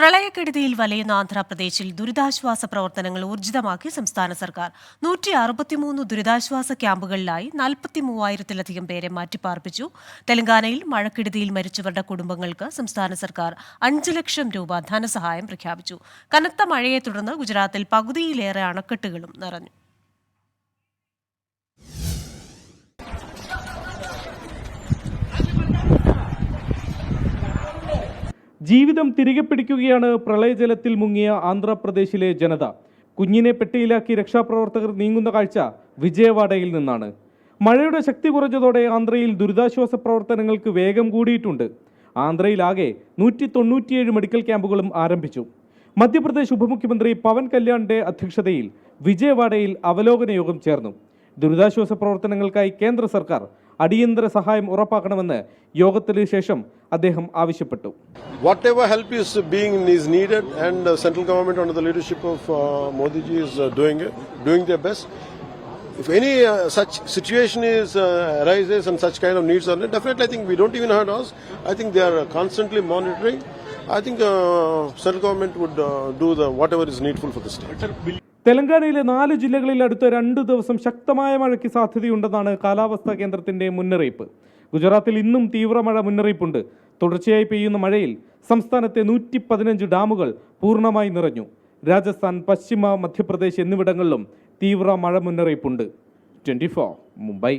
പ്രളയക്കെടുതിയിൽ വലയുന്ന ആന്ധ്രാപ്രദേശിൽ ദുരിതാശ്വാസ പ്രവർത്തനങ്ങൾ ഊർജിതമാക്കി സംസ്ഥാന സർക്കാർ. നൂറ്റി അറുപത്തിമൂന്ന് ദുരിതാശ്വാസ ക്യാമ്പുകളിലായി നാൽപ്പത്തി മൂവായിരത്തിലധികം പേരെ മാറ്റിപ്പാർപ്പിച്ചു. തെലങ്കാനയിൽ മഴക്കെടുതിയിൽ മരിച്ചവരുടെ കുടുംബങ്ങൾക്ക് സംസ്ഥാന സർക്കാർ അഞ്ച് ലക്ഷം രൂപ ധനസഹായം പ്രഖ്യാപിച്ചു. കനത്ത മഴയെ തുടർന്ന് ഗുജറാത്തിൽ പകുതിയിലേറെ അണക്കെട്ടുകളും നിറഞ്ഞു. ജീവിതം തിരികെ പിടിക്കുകയാണ് പ്രളയജലത്തിൽ മുങ്ങിയ ആന്ധ്രാപ്രദേശിലെ ജനത. കുഞ്ഞിനെ പെട്ടിയിലാക്കി രക്ഷാപ്രവർത്തകർ നീങ്ങുന്ന കാഴ്ച വിജയവാഡയിൽ നിന്നാണ്. മഴയുടെ ശക്തി കുറഞ്ഞതോടെ ആന്ധ്രയിൽ ദുരിതാശ്വാസ പ്രവർത്തനങ്ങൾക്ക് വേഗം കൂടിയിട്ടുണ്ട്. ആന്ധ്രയിലാകെ നൂറ്റി തൊണ്ണൂറ്റിയേഴ് മെഡിക്കൽ ക്യാമ്പുകളും ആരംഭിച്ചു. മധ്യപ്രദേശ് ഉപമുഖ്യമന്ത്രി പവൻ കല്യാണിന്റെ അധ്യക്ഷതയിൽ വിജയവാഡയിൽ അവലോകന യോഗം ചേർന്നു. ദുരിതാശ്വാസ പ്രവർത്തനങ്ങൾക്കായി കേന്ദ്ര സർക്കാർ അടിയന്തര സഹായം ഉറപ്പാക്കണമെന്ന് യോഗത്തിന് ശേഷം അദ്ദേഹം ആവശ്യപ്പെട്ടു. Whatever help is being is needed and central government on the leadership of Modiji is doing doing the best if any such situation is rises and such kind of needs are definitely I think we don't even had house I think they are constantly monitoring I think central government would do the whatever is needful for the state തെലങ്കാനയിലെ നാല് ജില്ലകളിൽ അടുത്ത രണ്ട് ദിവസം ശക്തമായ മഴയ്ക്ക് സാധ്യതയുണ്ടെന്നാണ് കാലാവസ്ഥാ കേന്ദ്രത്തിന്റെ മുന്നറിയിപ്പ്. ഗുജറാത്തിൽ ഇന്നും തീവ്രമഴ മുന്നറിയിപ്പുണ്ട്. തുടർച്ചയായി പെയ്യുന്ന മഴയിൽ സംസ്ഥാനത്തെ നൂറ്റി പതിനഞ്ച് ഡാമുകൾ പൂർണമായി നിറഞ്ഞു. രാജസ്ഥാൻ പശ്ചിമ മധ്യപ്രദേശ് എന്നിവിടങ്ങളിലും തീവ്ര മഴ മുന്നറിയിപ്പുണ്ട് ട്വന്റി മുംബൈ.